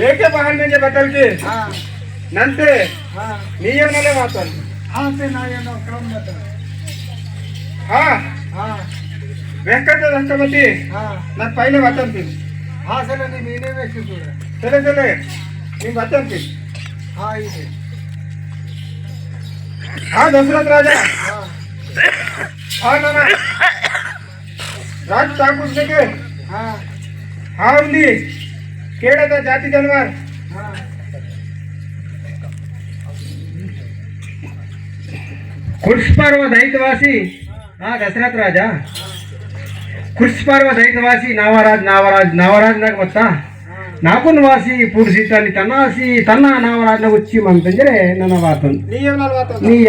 ಬೇಕೇ ಬಹಳ ಬದಲ್ಗೆ ನಂತೆ ನೀ ಏನಲ್ಲೇ ಮಾತಾಡಿ ಹಾ ವೆಂಕಟ ರಂಗಪತಿ ನಾನು ಪೈಲೆ ಬತ್ತಂತೀನಿ ಹಾ ಸಲ ನೀವು ನೀನೇ ಬೇಕು ಸರಿ ಸರಿ ನೀವು ಬತ್ತಂತೀನಿ ಹಾ ಇದೆ ಹಾ ದಶರಥ ರಾಜ ಹಾ ನಾನು ರಾಜ್ ಸಾಕು ಹಾ ಹಾ ಉಂಡಿ केड़ा था जाति जानवर कुछ पर्व दैतवासी हाँ दशरथ राजा कुछ पर्व दैतवासी नावराज नावराज नावराज ना गता नाकुन वासी पुरुषी तनी तनासी तना नावराज ना उच्ची ना ना नहीं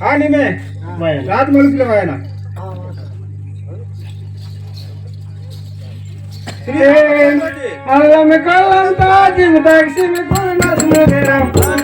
हाँ नहीं मैं रात मलिक ले ना अल्लाह में कलम ताजिम दक्षिण में कौन नस्म दे रहा